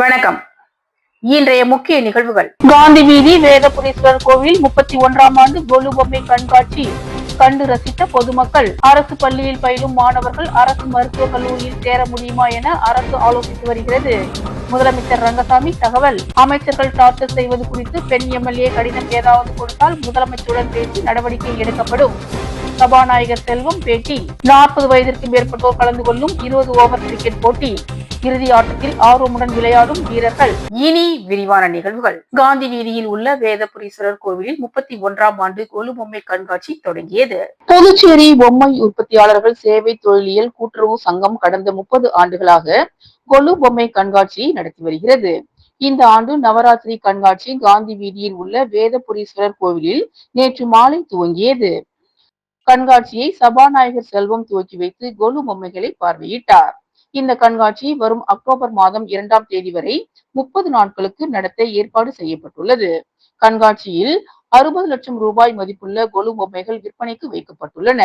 வணக்கம். இன்றைய முக்கிய நிகழ்வுகள். காந்தி வீதி வேதபுரீஸ்வரர் கோவில் முப்பத்தி ஒன்றாம் ஆண்டு கொலு பொம்மை கண்காட்சி கண்டு ரசித்த பொதுமக்கள். அரசு பள்ளியில் பயிலும் மாணவர்கள் அரசு மருத்துவக் கல்லூரியில் சேர முடியுமா என அரசு ஆலோசித்து வருகிறது. முதலமைச்சர் ரங்கசாமி தகவல். அமைச்சர்கள் டார்ச்சர் செய்வது குறித்து பெண் எம்எல்ஏ கடிதம் ஏதாவது கொடுத்தால் முதலமைச்சருடன் பேசி நடவடிக்கை எடுக்கப்படும். சபாநாயகர் செல்வம் பேட்டி. நாற்பது வயதிற்கு மேற்பட்டோர் கலந்து கொள்ளும் இருபது ஓவர் கிரிக்கெட் போட்டி. இறுதி ஆட்டத்தில் ஆர்வமுடன் விளையாடும் வீரர்கள். இனி விரிவான நிகழ்வுகள். காந்தி வீதியில் உள்ள வேதபுரீஸ்வரர் கோவிலில் முப்பத்தி ஒன்றாம் ஆண்டு கொலு பொம்மை கண்காட்சி தொடங்கியது. புதுச்சேரி பொம்மை உற்பத்தியாளர்கள் சேவை தொழிலியல் கூட்டுறவு சங்கம் கடந்த முப்பது ஆண்டுகளாக கொலு பொம்மை கண்காட்சி நடத்தி வருகிறது. இந்த ஆண்டு நவராத்திரி கண்காட்சி காந்தி வீதியில் உள்ள வேதபுரீஸ்வரர் கோவிலில் நேற்று மாலை துவங்கியது. கண்காட்சியை சபாநாயகர் செல்வம் துவக்கி வைத்து கொலு பொம்மைகளை பார்வையிட்டார். இந்த கண்காட்சி வரும் அக்டோபர் மாதம் இரண்டாம் தேதி வரை முப்பது நாட்களுக்கு நடத்த ஏற்பாடு செய்யப்பட்டுள்ளது. கண்காட்சியில் அறுபது லட்சம் ரூபாய் மதிப்புள்ள கொலு பொம்மைகள் விற்பனைக்கு வைக்கப்பட்டுள்ளன.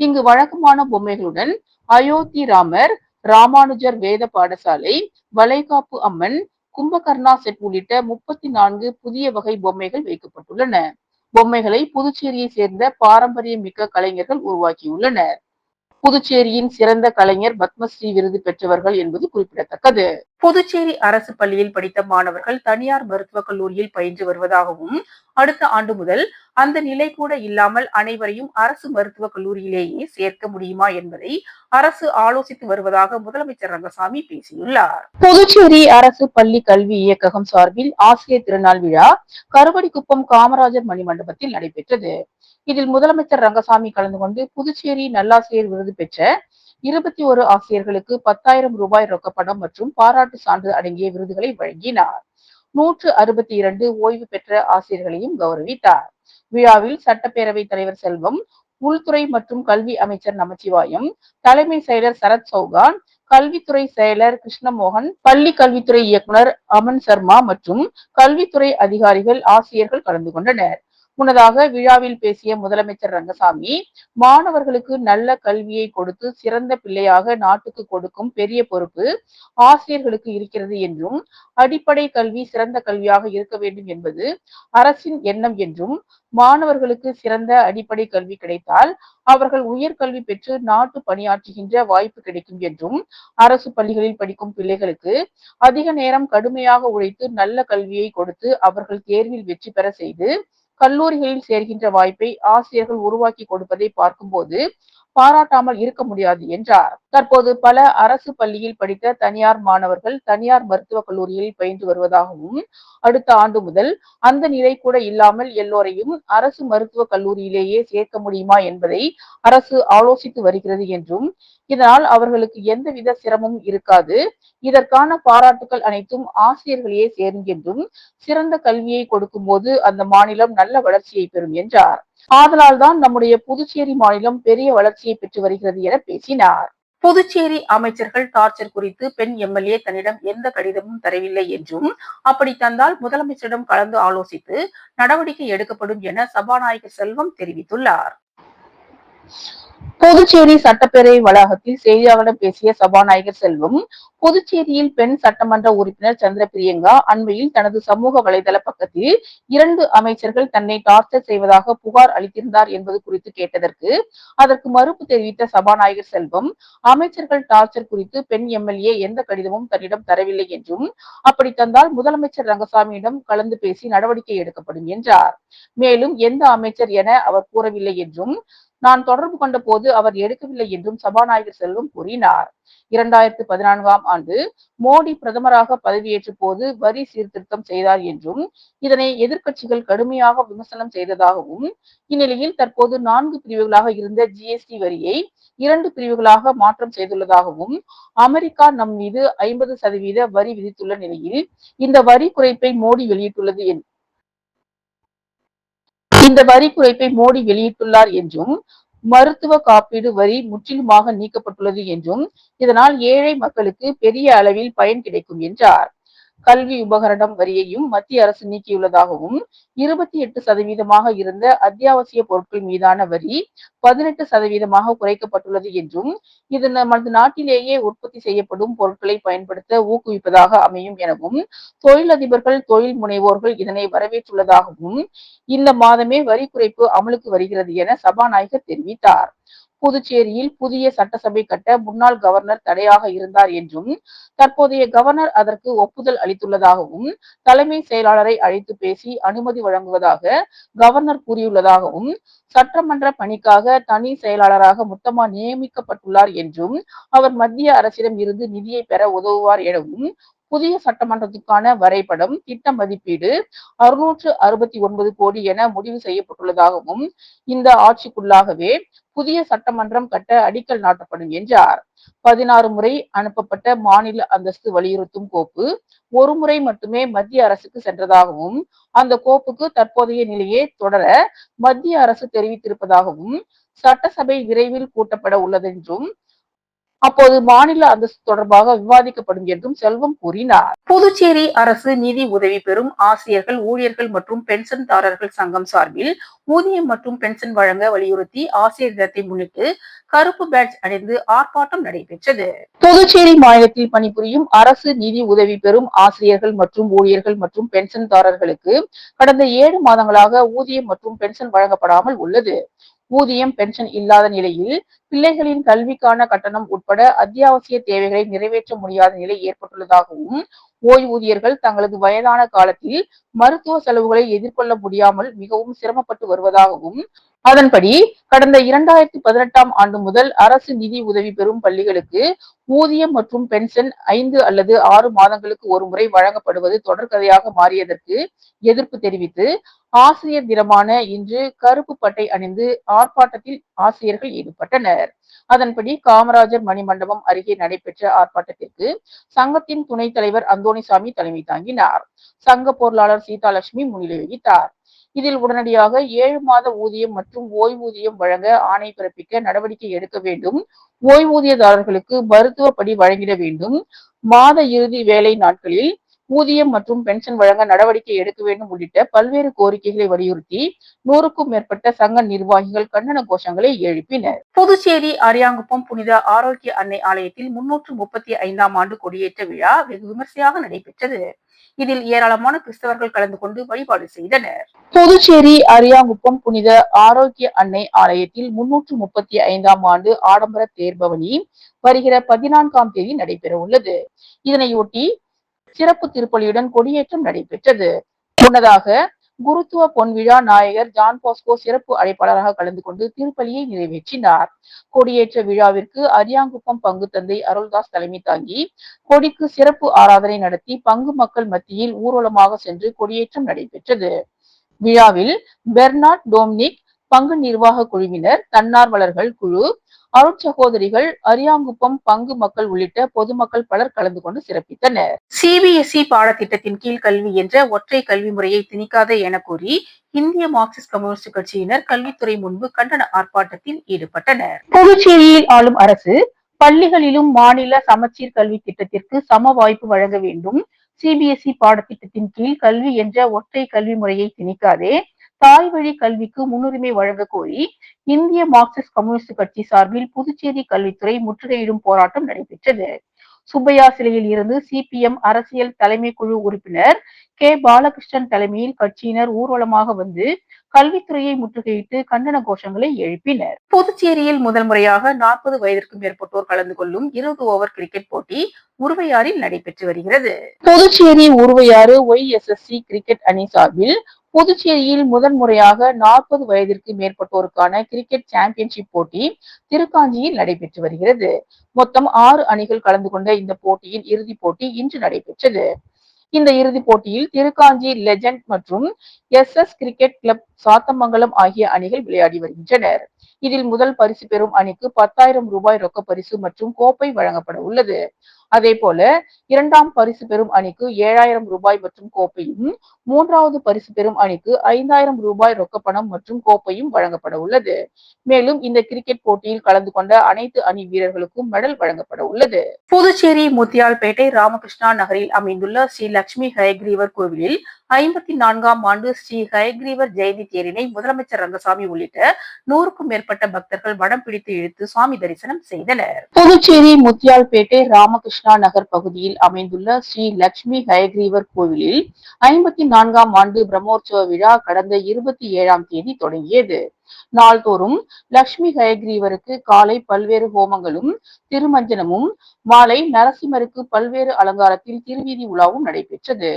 இங்கு வழக்கமான பொம்மைகளுடன் அயோத்தி ராமர் ராமானுஜர் வேத பாடசாலை வளைகாப்பு அம்மன் கும்பகர்ணா செட் உள்ளிட்ட முப்பத்தி நான்கு புதிய வகை பொம்மைகள் வைக்கப்பட்டுள்ளன. பொம்மைகளை புதுச்சேரியை சேர்ந்த பாரம்பரியமிக்க கலைஞர்கள் உருவாக்கியுள்ளனர். புதுச்சேரியின் சிறந்த கலைஞர் பத்மஸ்ரீ விருது பெற்றவர்கள் என்பது குறிப்பிடத்தக்கது. புதுச்சேரி அரசு பள்ளியில் படித்த மாணவர்கள் தனியார் மருத்துவக் கல்லூரியில் பயின்று வருவதாகவும் அடுத்த ஆண்டு முதல் அந்த நிலை கூட இல்லாமல் அனைவரையும் அரசு மருத்துவக் கல்லூரியிலேயே சேர்க்க முடியுமா என்பதை அரசு ஆலோசித்து வருவதாக முதலமைச்சர் ரங்கசாமி பேசியுள்ளார். புதுச்சேரி அரசு பள்ளி கல்வி இயக்ககம் சார்பில் ஆசிரியர் திருநாள் விழா கருவடிக்குப்பம் காமராஜர் மணிமண்டபத்தில் நடைபெற்றது. இதில் முதலமைச்சர் ரங்கசாமி கலந்து கொண்டு புதுச்சேரி நல்லாசிரியர் விருது பெற்ற இருபத்தி ஒரு ஆசிரியர்களுக்கு பத்தாயிரம் ரூபாய் ரொக்கப்படம் மற்றும் பாராட்டு சான்று அடங்கிய விருதுகளை வழங்கினார். நூற்று அறுபத்தி இரண்டு ஓய்வு பெற்ற ஆசிரியர்களையும் கௌரவித்தார். விழாவில் சட்டப்பேரவைத் தலைவர் செல்வம் உள்துறை மற்றும் கல்வி அமைச்சர் நமச்சிவாயம் தலைமை செயலர் சரத் சௌகான் கல்வித்துறை செயலர் கிருஷ்ணமோகன் பள்ளி கல்வித்துறை இயக்குனர் அமன் சர்மா மற்றும் கல்வித்துறை அதிகாரிகள் ஆசிரியர்கள் கலந்து கொண்டனர். முன்னதாக விழாவில் பேசிய முதலமைச்சர் ரங்கசாமி மாணவர்களுக்கு நல்ல கல்வியை கொடுத்து சிறந்த பிள்ளையாக நாட்டுக்கு கொடுக்கும் பெரிய பொறுப்பு ஆசிரியர்களுக்கு இருக்கிறது என்றும் அடிப்படை கல்வி சிறந்த கல்வியாக இருக்க வேண்டும் என்பது அரசின் எண்ணம் என்றும் மாணவர்களுக்கு சிறந்த அடிப்படை கல்வி கிடைத்தால் அவர்கள் உயர்கல்வி பெற்று நாட்டு பணியாற்றுகின்ற வாய்ப்பு கிடைக்கும் என்றும் அரசு பள்ளிகளில் படிக்கும் பிள்ளைகளுக்கு அதிக நேரம் கடுமையாக உழைத்து நல்ல கல்வியை கொடுத்து அவர்கள் தேர்வில் வெற்றி பெற செய்து கல்லூரிகளில் சேர்கின்ற வாய்ப்பை ஆசிரியர்கள் உருவாக்கி கொடுப்பதை பார்க்கும்போது பாராட்டாமல் இருக்க முடியாது என்றார். தற்போது பல அரசு பள்ளியில் படித்த தனியார் மாணவர்கள் தனியார் மருத்துவக் கல்லூரியில் பயின்று வருவதாகவும் அடுத்த ஆண்டு முதல் அந்த நிலை கூட இல்லாமல் எல்லோரையும் அரசு மருத்துவக் கல்லூரியிலேயே சேர்க்க முடியுமா என்பதை அரசு ஆலோசித்து வருகிறது என்றும் இதனால் அவர்களுக்கு எந்தவித சிரமமும் இருக்காது. இதற்கான பாராட்டுகள் அனைத்தும் ஆசிரியர்களையே சேரும் என்றும் சிறந்த கல்வியை கொடுக்கும் போது அந்த மாநிலம் நல்ல வளர்ச்சியை பெறும் என்றார். ஆதலால் தான் நம்முடைய புதுச்சேரி மாநிலம் பெரிய வளர்ச்சியை பெற்று வருகிறது என பேசினார். புதுச்சேரி அமைச்சர்கள் டார்ச்சர் குறித்து பெண் எம்எல்ஏ தன்னிடம் எந்த கடிதமும் தரவில்லை என்றும் அப்படி தந்தால் முதலமைச்சரிடம் கலந்து ஆலோசித்து நடவடிக்கை எடுக்கப்படும் என சபாநாயகர் செல்வம் தெரிவித்துள்ளார். புதுச்சேரி சட்டப்பேரவை வளாகத்தில் செய்தியாளர்களிடம் பேசிய சபாநாயகர் செல்வம் புதுச்சேரியில் பெண் சட்டமன்ற உறுப்பினர் சந்திர பிரியங்கா அண்மையில் தனது சமூக வலைதள பக்கத்தில் இரண்டு அமைச்சர்கள் தன்னை டார்ச்சர் செய்வதாக புகார் அளித்திருந்தார் என்பது குறித்து கேட்டதற்கு அதற்கு மறுப்பு தெரிவித்த சபாநாயகர் செல்வம் அமைச்சர்கள் டார்ச்சர் குறித்து பெண் எம்எல்ஏ எந்த கடிதமும் தன்னிடம் தரவில்லை என்றும் அப்படி தந்தால் முதலமைச்சர் ரங்கசாமியிடம் கலந்து பேசி நடவடிக்கை எடுக்கப்படும் என்றார். மேலும் எந்த அமைச்சர் என அவர் கூறவில்லை என்றும் நான் தொடர்பு கொண்ட போது அவர் எடுக்கவில்லை என்றும் சபாநாயகர் செல்வம் கூறினார். இரண்டாயிரத்தி பதினான்காம் ஆண்டு மோடி பிரதமராக பதவியேற்ற போது வரி சீர்திருத்தம் செய்தார் என்றும் இதனை எதிர்க்கட்சிகள் கடுமையாக விமர்சனம் செய்ததாகவும் இந்நிலையில் தற்போது நான்கு பிரிவுகளாக இருந்த ஜிஎஸ்டி வரியை இரண்டு பிரிவுகளாக மாற்றம் செய்துள்ளதாகவும் அமெரிக்கா நம் மீது ஐம்பது சதவீத வரி விதித்துள்ள நிலையில் இந்த வரி குறைப்பை மோடி வெளியிட்டுள்ளது இந்த வரி குறைப்பை மோடி வெளியிட்டுள்ளார் என்றும் மருத்துவ காப்பீடு வரி முற்றிலுமாக நீக்கப்பட்டுள்ளது என்றும் இதனால் ஏழை மக்களுக்கு பெரிய அளவில் பயன் கிடைக்கும் என்றார். கல்வி உபகரணம் வரியையும் மத்திய அரசு நீக்கியுள்ளதாகவும் இருபத்தி எட்டு சதவீதமாக இருந்த அத்தியாவசிய பொருட்கள் மீதான வரி பதினெட்டு சதவீதமாக குறைக்கப்பட்டுள்ளது என்றும் இது நமது நாட்டிலேயே உற்பத்தி செய்யப்படும் பொருட்களை பயன்படுத்த ஊக்குவிப்பதாக அமையும் எனவும் தொழிலதிபர்கள் தொழில் முனைவோர்கள் இதனை வரவேற்றுள்ளதாகவும் இந்த மாதமே வரி குறைப்பு அமலுக்கு வருகிறது என சபாநாயகர் தெரிவித்தார். புதுச்சேரியில் புதிய சட்டசபை கட்ட முன்னாள் கவர்னர் தடையாக இருந்தார் என்றும் தற்போதைய கவர்னர் அதற்கு ஒப்புதல் அளித்துள்ளதாகவும் தலைமை செயலாளரை அழைத்து பேசி அனுமதி வழங்குவதாக கவர்னர் கூறியுள்ளதாகவும் சட்டமன்ற பணிக்காக தனி செயலாளராக முத்தமா நியமிக்கப்பட்டுள்ளார் என்றும் அவர் மத்திய அரசிடம் இருந்து நிதியை பெற உதவுவார் எனவும் புதிய சட்டமன்றத்துக்கான வரைபடம் திட்ட மதிப்பீடு அறுநூற்று அறுபத்தி ஒன்பது கோடி என முடிவு செய்யப்பட்டுள்ளதாகவும் இந்த ஆட்சிக்குள்ளாகவே புதிய சட்டமன்றம் கட்ட அடிக்கல் நாட்டப்படும் என்றார். பதினாறு முறை அனுப்பப்பட்ட மாநில அந்தஸ்து வலியுறுத்தும் கோப்பு ஒரு முறை மட்டுமே மத்திய அரசுக்கு சென்றதாகவும் அந்த கோப்புக்கு தற்போதைய நிலையே தொடர மத்திய அரசு தெரிவித்திருப்பதாகவும் சட்டசபை விரைவில் கூட்டப்பட உள்ளதென்றும் அப்போது மாநில அந்தஸ்து தொடர்பாக விவாதிக்கப்படும் என்றும் செல்வம் கூறினார். புதுச்சேரி அரசு நிதி உதவி பெறும் ஆசிரியர்கள் ஊழியர்கள் மற்றும் பென்ஷன்தாரர்கள் சங்கம் சார்பில் ஊதியம் மற்றும் பென்ஷன் வழங்க வலியுறுத்தி ஆசிரியர் தினத்தை முன்னிட்டு கருப்பு பேட்ஜ் அணிந்து ஆர்ப்பாட்டம் நடைபெற்றது. புதுச்சேரி மாநிலத்தில் பணிபுரியும் அரசு நிதி உதவி பெறும் ஆசிரியர்கள் மற்றும் ஊழியர்கள் மற்றும் பென்ஷன்தாரர்களுக்கு கடந்த ஏழு மாதங்களாக ஊதியம் மற்றும் பென்ஷன் வழங்கப்படாமல் உள்ளது. ஊதியம் பென்ஷன் இல்லாத நிலையில் பிள்ளைகளின் கல்விக்கான கட்டணம் உட்பட அத்தியாவசிய தேவைகளை நிறைவேற்ற முடியாத நிலை ஏற்பட்டுள்ளதாகவும் ஓய்வூதியர்கள் தங்களது வயதான காலத்தில் மருத்துவ செலவுகளை எதிர்கொள்ள முடியாமல் மிகவும் சிரமப்பட்டு வருவதாகவும் அதன்படி கடந்த இரண்டாயிரத்தி பதினெட்டாம் ஆண்டு முதல் அரசு நிதி உதவி பெறும் பள்ளிகளுக்கு ஊதியம் மற்றும் பென்ஷன் ஐந்து அல்லது ஆறு மாதங்களுக்கு ஒரு முறை வழங்கப்படுவது தொடர்கதையாக மாறியதற்கு எதிர்ப்பு தெரிவித்து ஆசிரியர் தினமான இன்று கருப்பு பட்டை அணிந்து ஆர்ப்பாட்டத்தில் ஆசிரியர்கள் ஈடுபட்டனர். அதன்படி காமராஜர் மணிமண்டபம் அருகே நடைபெற்ற ஆர்ப்பாட்டத்திற்கு சங்கத்தின் துணைத் தலைவர் அந்தோணிசாமி தலைமை தாங்கினார். சங்க பொருளாளர் சீதாலட்சுமி முன்னிலை வகித்தார். இதில் உடனடியாக ஏழு மாத ஊதியம் மற்றும் ஓய்வூதியம் வழங்க ஆணை பிறப்பிக்க நடவடிக்கை எடுக்க வேண்டும். ஓய்வூதியதாரர்களுக்கு மருத்துவ படி வழங்கிட வேண்டும். மாத இறுதி வேலை நாட்களில் ஊதியம் மற்றும் பென்ஷன் வழங்க நடவடிக்கை எடுக்க வேண்டும் உள்ளிட்ட பல்வேறு கோரிக்கைகளை வலியுறுத்தி நூறுக்கும் மேற்பட்ட சங்க நிர்வாகிகள் கண்டன கோஷங்களை எழுப்பினர். புதுச்சேரி அரியாங்குப்பம் புனித ஆரோக்கிய அன்னை ஆலயத்தில் முன்னூற்று முப்பத்தி ஐந்தாம் ஆண்டு கொடியேற்ற விழா வெகு விமர்சையாக நடைபெற்றது. இதில் ஏராளமான கிறிஸ்தவர்கள் கலந்து கொண்டு வழிபாடு செய்தனர். புதுச்சேரி அரியாங்குப்பம் புனித ஆரோக்கிய அன்னை ஆலயத்தில் முன்னூற்று முப்பத்தி ஐந்தாம் ஆண்டு ஆடம்பர தேர்பவனி வருகிற பதினான்காம் தேதி நடைபெற உள்ளது இதனையொட்டி சிறப்பு திருப்பலியுடன் கொடியேற்றம் நடைபெற்றது. முன்னதாக குருத்துவ பொன்விழா நாயகர் ஜான் பாஸ்கோ சிறப்பு அழைப்பாளராக கலந்து கொண்டு திருப்பலியை நிறைவேற்றினார். கொடியேற்ற விழாவிற்கு அரியாங்குப்பம் பங்கு தந்தை அருள்தாஸ் தலைமை தாங்கி கொடிக்கு சிறப்பு ஆராதனை நடத்தி பங்கு மக்கள் மத்தியில் ஊர்வலமாக சென்று கொடியேற்றம் நடைபெற்றது. விழாவில் பெர்னாட் டோம்னிக் பங்கு நிர்வாக குழுவினர் தன்னார்வலர்கள் குழு அருட்சகோதரிகள் அரியாங்குப்பம் பங்கு மக்கள் உள்ளிட்ட பொதுமக்கள் பலர் கலந்து கொண்டு சிறப்பித்தனர். சிபிஎஸ்இ பாடத்திட்டத்தின் கீழ் கல்வி என்ற ஒற்றை கல்வி முறையை திணிக்காத என கூறி இந்திய மார்க்சிஸ்ட் கம்யூனிஸ்ட் கட்சியினர் கல்வித்துறை முன்பு கண்டன ஆர்ப்பாட்டத்தில் ஈடுபட்டனர். புதுச்சேரியில் ஆளும் அரசு பள்ளிகளிலும் மாநில சமச்சீர் கல்வி திட்டத்திற்கு சம வாய்ப்பு வழங்க வேண்டும். சிபிஎஸ்இ பாடத்திட்டத்தின் கீழ் கல்வி என்ற ஒற்றை கல்வி முறையை திணிக்காதே தாய் வழி கல்விக்கு முன்னுரிமை வழங்க கோரி இந்திய மார்க்சிஸ்ட் கம்யூனிஸ்ட் கட்சி சார்பில் புதுச்சேரி கல்வித்துறை முற்றுகையிடும் போராட்டம் நடைபெற்றது. சுப்பையா சிலையில் இருந்து சிபிஎம் அரசியல் தலைமை குழு உறுப்பினர் கே. பாலகிருஷ்ணன் தலைமையில் கட்சியினர் ஊர்வலமாக வந்து கல்வித்துறையை முற்றுகையிட்டு கண்டன கோஷங்களை எழுப்பினர். புதுச்சேரியில் முதல் முறையாக நாற்பது வயதிற்கும் மேற்பட்டோர் கலந்து கொள்ளும் இருபது ஓவர் கிரிக்கெட் போட்டி உருவையாறில் நடைபெற்று வருகிறது. Puducherry Uruvaiyaru Y S S C cricket அணி சார்பில் புதுச்சேரியில் முதன் முறையாக நாற்பது வயதிற்கு மேற்பட்டோருக்கான கிரிக்கெட் சாம்பியன்ஷிப் போட்டி திருக்காஞ்சியில் நடைபெற்று வருகிறது. மொத்தம் ஆறு அணிகள் கலந்து கொண்ட இந்த போட்டியின் இறுதிப் போட்டி இன்று நடைபெற்றது. இந்த இறுதிப் போட்டியில் திருக்காஞ்சி லெஜண்ட் மற்றும் S S cricket club Sathamangalam ஆகிய அணிகள் விளையாடி வருகின்றனர். இதில் முதல் பரிசு பெறும் அணிக்கு பத்தாயிரம் ரூபாய் ரொக்க பரிசு மற்றும் கோப்பை வழங்கப்பட உள்ளது. அதே போல இரண்டாம் பரிசு பெறும் அணிக்கு ஏழாயிரம் ரூபாய் மற்றும் கோப்பையும் மூன்றாவது பரிசு பெறும் அணிக்கு ஐந்தாயிரம் ரூபாய் ரொக்கப்பணம் மற்றும் கோப்பையும் வழங்கப்பட உள்ளது. மேலும் இந்த கிரிக்கெட் போட்டியில் கலந்து கொண்ட அனைத்து அணி வீரர்களுக்கும் மெடல் வழங்கப்பட உள்ளது. புதுச்சேரி முத்தியால்பேட்டை ராமகிருஷ்ணா நகரில் அமைந்துள்ள ஸ்ரீ லட்சுமி ஹயக்ரீவர் கோவிலில் ஐம்பத்தி நான்காம் ஆண்டு ஸ்ரீ ஹயக்ரீவர் ஜெயந்தி தேரினை முதலமைச்சர் ரங்கசாமி உள்ளிட்ட நூறுக்கும் மேற்பட்ட பக்தர்கள் வடம் பிடித்து இழுத்து சுவாமி தரிசனம் செய்தனர். புதுச்சேரி முத்தியால்பேட்டை ராமகிருஷ்ணா நகர் பகுதியில் அமைந்துள்ள ஸ்ரீ லட்சுமி ஹயக்ரீவர் கோவிலில் ஐம்பத்தி நான்காம் ஆண்டு பிரம்மோற்சவ விழா கடந்த இருபத்தி ஏழாம் தேதி தொடங்கியது. நாள்தோறும் லட்சுமி ஹயக்ரீவருக்கு காலை பல்வேறு ஹோமங்களும் திருமஞ்சனமும் மாலை நரசிம்மருக்கு பல்வேறு அலங்காரத்தில் திருவீதி உலாவும் நடைபெற்றது.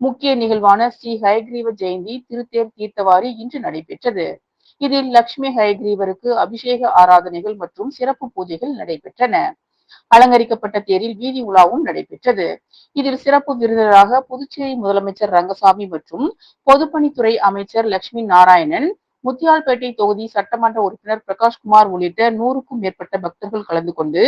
முக்கிய நிகழ்வான ஸ்ரீ ஹயக்ரீவ ஜெயந்தி திருத்தேர் தீர்த்தவாரி இன்று நடைபெற்றது. இதில் லட்சுமி ஹயக்ரீவருக்கு அபிஷேக ஆராதனைகள் மற்றும் சிறப்பு பூஜைகள் நடைபெற்றன. அலங்கரிக்கப்பட்ட தேரில் வீதி உலாவும் நடைபெற்றது. இதில் சிறப்பு விருந்தினராக புதுச்சேரி முதலமைச்சர் ரங்கசாமி மற்றும் பொதுப்பணித்துறை அமைச்சர் லட்சுமி நாராயணன் முத்தியால்பேட்டை தொகுதி சட்டமன்ற உறுப்பினர் பிரகாஷ்குமார் உள்ளிட்ட நூறுக்கும் மேற்பட்ட பக்தர்கள் கலந்து கொண்டு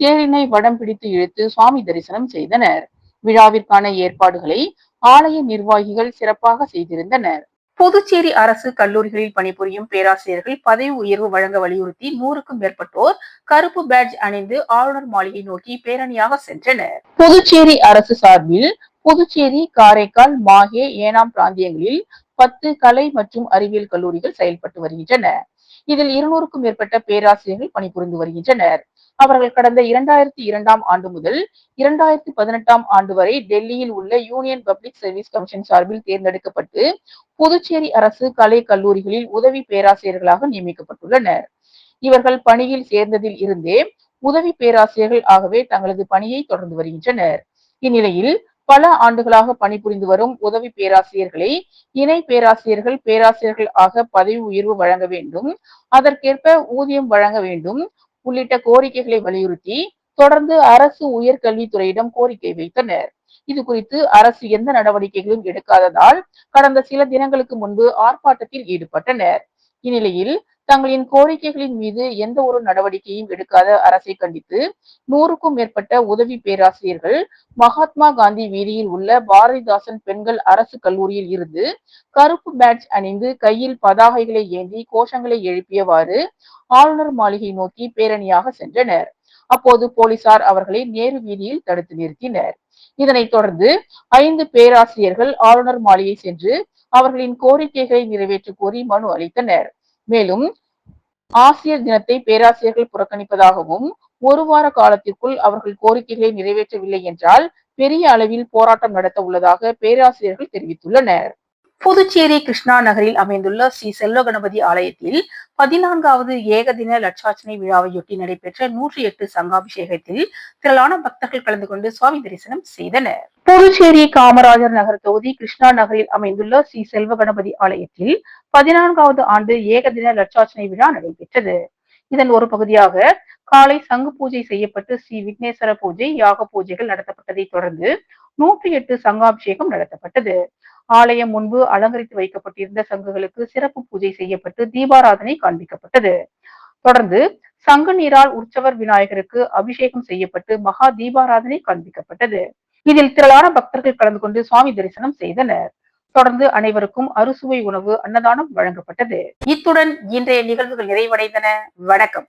தேரினை வடம் பிடித்து இழுத்து சுவாமி தரிசனம் செய்தனர். விழாவிற்கான ஏற்பாடுகளை ஆலய நிர்வாகிகள் சிறப்பாக செய்திருந்தனர். புதுச்சேரி அரசு கல்லூரிகளில் பணிபுரியும் பேராசிரியர்கள் பதவி உயர்வு வழங்க வலியுறுத்தி நூறுக்கும் மேற்பட்டோர் கருப்பு பேட்ஜ் அணிந்து ஆளுநர் மாளிகை நோக்கி பேரணியாக சென்றனர். புதுச்சேரி அரசு சார்பில் புதுச்சேரி காரைக்கால் மாஹே ஏனாம் பிராந்தியங்களில் பத்து கலை மற்றும் அறிவியல் கல்லூரிகள் செயல்பட்டு வருகின்றன. இதில் இருநூறுக்கும் மேற்பட்ட பேராசிரியர்கள் பணிபுரிந்து வருகின்றனர். அவர்கள் கடந்த இரண்டாயிரத்தி இரண்டாம் ஆண்டு முதல் இரண்டாயிரத்தி பதினெட்டாம் ஆண்டு வரை டெல்லியில் உள்ள யூனியன் பப்ளிக் சர்வீஸ் கமிஷன் சார்பில் தேர்ந்தெடுக்கப்பட்டு புதுச்சேரி அரசு கலை கல்லூரிகளில் உதவி பேராசிரியர்களாக நியமிக்கப்பட்டுள்ளனர். இவர்கள் பணியில் சேர்ந்ததில் இருந்தே உதவி பேராசிரியர்கள் ஆகவே தங்களது பணியை தொடர்ந்து வருகின்றனர். இந்நிலையில் பல ஆண்டுகளாக பணிபுரிந்து வரும் உதவி பேராசிரியர்களை இணை பேராசிரியர்கள் பேராசிரியர்கள் ஆக பதவி உயர்வு வழங்க வேண்டும். அதற்கேற்ப ஊதியம் வழங்க வேண்டும். உள்ளிட்ட கோரிக்கைகளை வலியுறுத்தி தொடர்ந்து அரசு உயர்கல்வித்துறையிடம் கோரிக்கை வைத்தனர். இது குறித்து அரசு எந்த நடவடிக்கைகளும் எடுக்காததால் கடந்த சில தினங்களுக்கு முன்பு ஆர்ப்பாட்டத்தில் ஈடுபட்டனர். இந்நிலையில் தங்களின் கோரிக்கைகளின் மீது எந்த ஒரு நடவடிக்கையும் எடுக்காத அரசை கண்டித்து நூறுக்கும் மேற்பட்ட உதவி பேராசிரியர்கள் மகாத்மா காந்தி வீதியில் உள்ள பாரதிதாசன் பெண்கள் அரசு கல்லூரியில் இருந்து கருப்பு பேட்ச் அணிந்து கையில் பதாகைகளை ஏந்தி கோஷங்களை எழுப்பியவாறு ஆளுநர் மாளிகை நோக்கி பேரணியாக சென்றனர். அப்போது போலீசார் அவர்களை நேரு வீதியில் தடுத்து நிறுத்தினர். இதனைத் தொடர்ந்து ஐந்து பேராசிரியர்கள் ஆளுநர் மாளிகை சென்று அவர்களின் கோரிக்கைகளை நிறைவேற்ற கோரி மனு அளித்தனர். மேலும் ஆசிரியர் தினத்தை பேராசிரியர்கள் புறக்கணிப்பதாகவும் ஒரு வார காலத்திற்குள் அவர்கள் கோரிக்கைகளை நிறைவேற்றவில்லை என்றால் பெரிய அளவில் போராட்டம் நடத்த உள்ளதாக பேராசிரியர்கள் தெரிவித்துள்ளனர். புதுச்சேரி கிருஷ்ணா நகரில் அமைந்துள்ள ஸ்ரீ செல்வ கணபதி ஆலயத்தில் பதினான்காவது ஏகதின லட்சார்ச்சனை விழாவையொட்டி நடைபெற்ற நூற்றி எட்டு சங்காபிஷேகத்தில் திரளான பக்தர்கள் கலந்து கொண்டு சுவாமி தரிசனம் செய்தனர். புதுச்சேரி காமராஜர் நகர் தொகுதி கிருஷ்ணா நகரில் அமைந்துள்ள ஸ்ரீ செல்வ கணபதி ஆலயத்தில் பதினான்காவது ஆண்டு ஏகதின லட்சார்ச்சனை விழா நடைபெற்றது. இதன் ஒரு பகுதியாக காலை சங்கு பூஜை செய்யப்பட்டு ஸ்ரீ விக்னேஸ்வர பூஜை யாக பூஜைகள் நடத்தப்பட்டதை தொடர்ந்து நூற்றி எட்டு சங்காபிஷேகம் நடத்தப்பட்டது. ஆலயம் முன்பு அலங்கரித்து வைக்கப்பட்டிருந்த சங்குகளுக்கு சிறப்பு பூஜை செய்யப்பட்டு தீபாராதனை காண்பிக்கப்பட்டது. தொடர்ந்து சங்கு நீரால் உற்சவர் விநாயகருக்கு அபிஷேகம் செய்யப்பட்டு மகா தீபாராதனை காண்பிக்கப்பட்டது. இதில் திரளான பக்தர்கள் கலந்து கொண்டு சுவாமி தரிசனம் செய்தனர். தொடர்ந்து அனைவருக்கும் அறுசுவை உணவு அன்னதானம் வழங்கப்பட்டது. இத்துடன் இன்றைய நிகழ்வுகள் நிறைவடைந்தன. வணக்கம்.